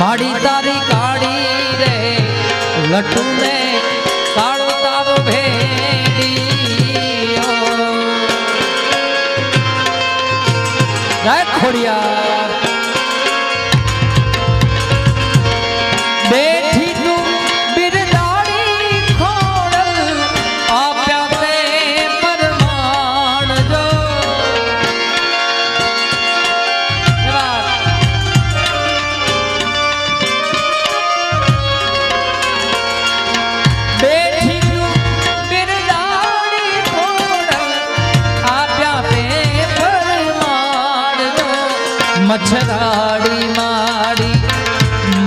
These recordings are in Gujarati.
માડી તારી કાળી રે લટુ ને કાળો તારો ભેડિયો. જય ખોડિયાર. મચ્છરાડી માડી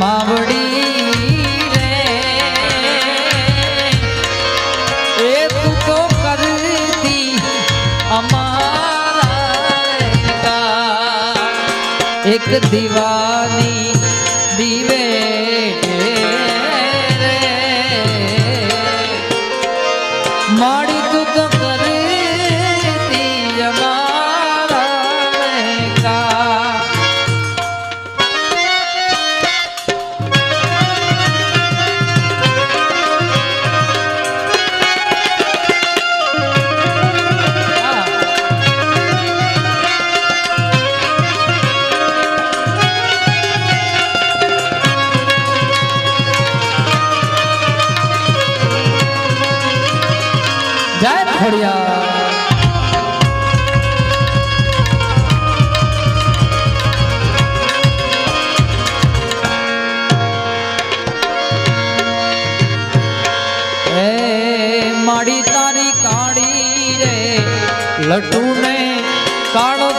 માવડી રે. એ તું તો કરતી અમારા એક દિવાની દીવે માડી તું તો કરતી ખોડિયા માડી તારી કાળી રે લટુ ને કાળો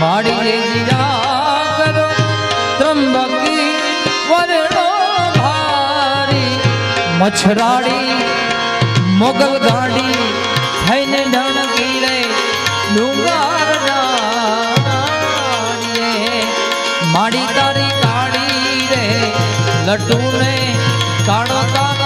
માડી રે જીરા કરો ત્રંબકી વરણો ભારી મચ્છરાડી મોગલ ગાડી થઈને ઢણકી રે ડુંગર. માડી તારી કાળી રે લટુ ને કાળો તારો